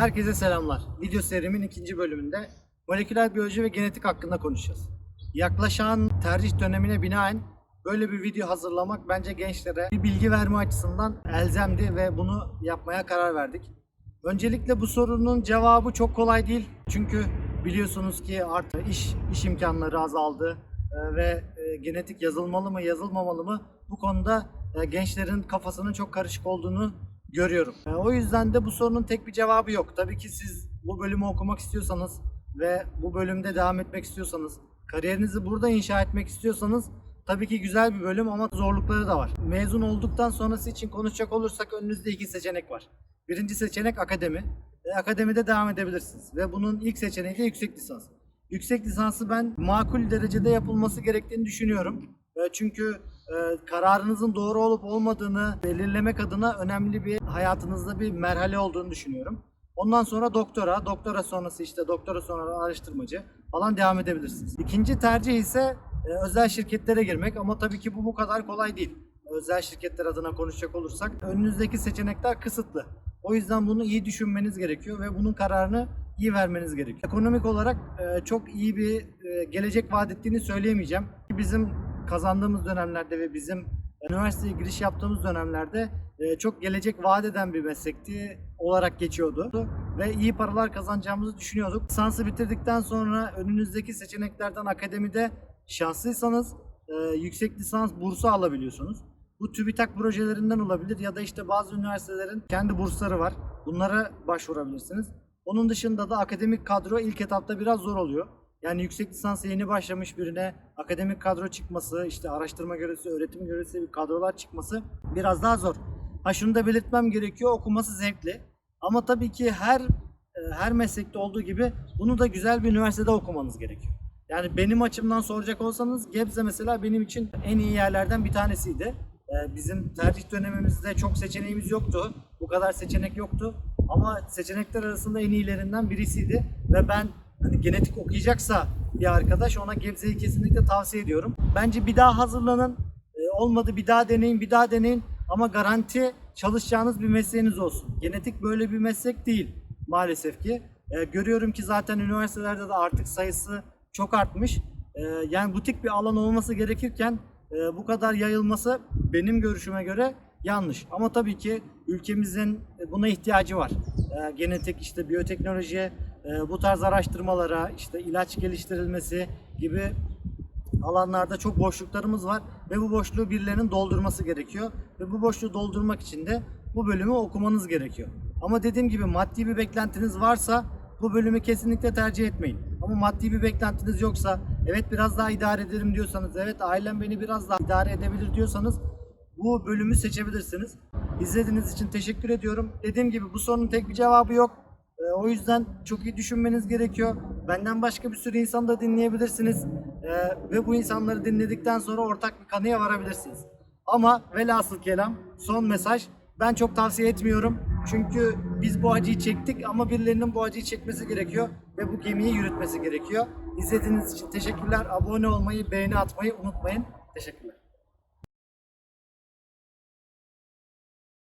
Herkese selamlar. Video serimin ikinci bölümünde moleküler biyoloji ve genetik hakkında konuşacağız. Yaklaşan tercih dönemine binaen böyle bir video hazırlamak bence gençlere bir bilgi verme açısından elzemdi ve bunu yapmaya karar verdik. Öncelikle bu sorunun cevabı çok kolay değil. Çünkü biliyorsunuz ki artık iş iş imkanları azaldı e, ve e, genetik yazılmalı mı yazılmamalı mı bu konuda e, gençlerin kafasının çok karışık olduğunu görüyorum. E, O yüzden de bu sorunun tek bir cevabı yok. Tabii ki siz bu bölümü okumak istiyorsanız ve bu bölümde devam etmek istiyorsanız, kariyerinizi burada inşa etmek istiyorsanız tabii ki güzel bir bölüm ama zorlukları da var. Mezun olduktan sonrası için konuşacak olursak önünüzde iki seçenek var. Birinci seçenek akademi. E, akademide devam edebilirsiniz ve bunun ilk seçeneği de yüksek lisans. Yüksek lisansı ben makul derecede yapılması gerektiğini düşünüyorum. E, Çünkü kararınızın doğru olup olmadığını belirlemek adına önemli bir hayatınızda bir merhale olduğunu düşünüyorum. Ondan sonra doktora, doktora sonrası işte doktora sonra araştırmacı falan devam edebilirsiniz. İkinci tercih ise e, özel şirketlere girmek ama tabii ki bu bu kadar kolay değil. Özel şirketler adına konuşacak olursak önünüzdeki seçenekler kısıtlı. O yüzden bunu iyi düşünmeniz gerekiyor ve bunun kararını iyi vermeniz gerekiyor. Ekonomik olarak e, çok iyi bir e, gelecek vaat ettiğini söyleyemeyeceğim. Bizim kazandığımız dönemlerde ve bizim üniversiteye giriş yaptığımız dönemlerde e, çok gelecek vaat eden bir meslekti olarak geçiyordu ve iyi paralar kazanacağımızı düşünüyorduk. Lisansı bitirdikten sonra önünüzdeki seçeneklerden akademide şanslıysanız e, yüksek lisans bursu alabiliyorsunuz. Bu TÜBİTAK projelerinden olabilir ya da işte bazı üniversitelerin kendi bursları var. Bunlara başvurabilirsiniz. Onun dışında da akademik kadro ilk etapta biraz zor oluyor. Yani yüksek lisansa yeni başlamış birine akademik kadro çıkması, işte araştırma görevlisi, öğretim görevlisi bir kadrolar çıkması biraz daha zor. Ha şunu da belirtmem gerekiyor, okuması zevkli. Ama tabii ki her e, her meslekte olduğu gibi bunu da güzel bir üniversitede okumanız gerekiyor. Yani benim açımdan soracak olsanız Gebze mesela benim için en iyi yerlerden bir tanesiydi. Ee, Bizim tercih dönemimizde çok seçeneğimiz yoktu. Bu kadar seçenek yoktu. Ama seçenekler arasında en iyilerinden birisiydi. Ve ben hani genetik okuyacaksa bir arkadaş ona Gebze'yi kesinlikle tavsiye ediyorum. Bence bir daha hazırlanın. Ee, Olmadı bir daha deneyin, bir daha deneyin. Ama garanti çalışacağınız bir mesleğiniz olsun. Genetik böyle bir meslek değil maalesef ki. Ee, görüyorum ki zaten üniversitelerde de artık sayısı çok artmış. Ee, yani butik bir alan olması gerekirken e, bu kadar yayılması benim görüşüme göre yanlış. Ama tabii ki ülkemizin buna ihtiyacı var. Genetik işte biyoteknolojiye, bu tarz araştırmalara, işte ilaç geliştirilmesi gibi alanlarda çok boşluklarımız var ve bu boşluğu birilerinin doldurması gerekiyor ve bu boşluğu doldurmak için de bu bölümü okumanız gerekiyor. Ama dediğim gibi maddi bir beklentiniz varsa bu bölümü kesinlikle tercih etmeyin. Ama maddi bir beklentiniz yoksa, evet biraz daha idare ederim diyorsanız, evet ailem beni biraz daha idare edebilir diyorsanız bu bölümü seçebilirsiniz. İzlediğiniz için teşekkür ediyorum. Dediğim gibi bu sorunun tek bir cevabı yok. O yüzden çok iyi düşünmeniz gerekiyor. Benden başka bir sürü insan da dinleyebilirsiniz. Ee, ve bu insanları dinledikten sonra ortak bir kanıya varabilirsiniz. Ama velhasıl kelam son mesaj ben çok tavsiye etmiyorum. Çünkü biz bu acıyı çektik ama birilerinin bu acıyı çekmesi gerekiyor ve bu gemiyi yürütmesi gerekiyor. İzlediğiniz için teşekkürler. Abone olmayı, beğeni atmayı unutmayın. Teşekkürler.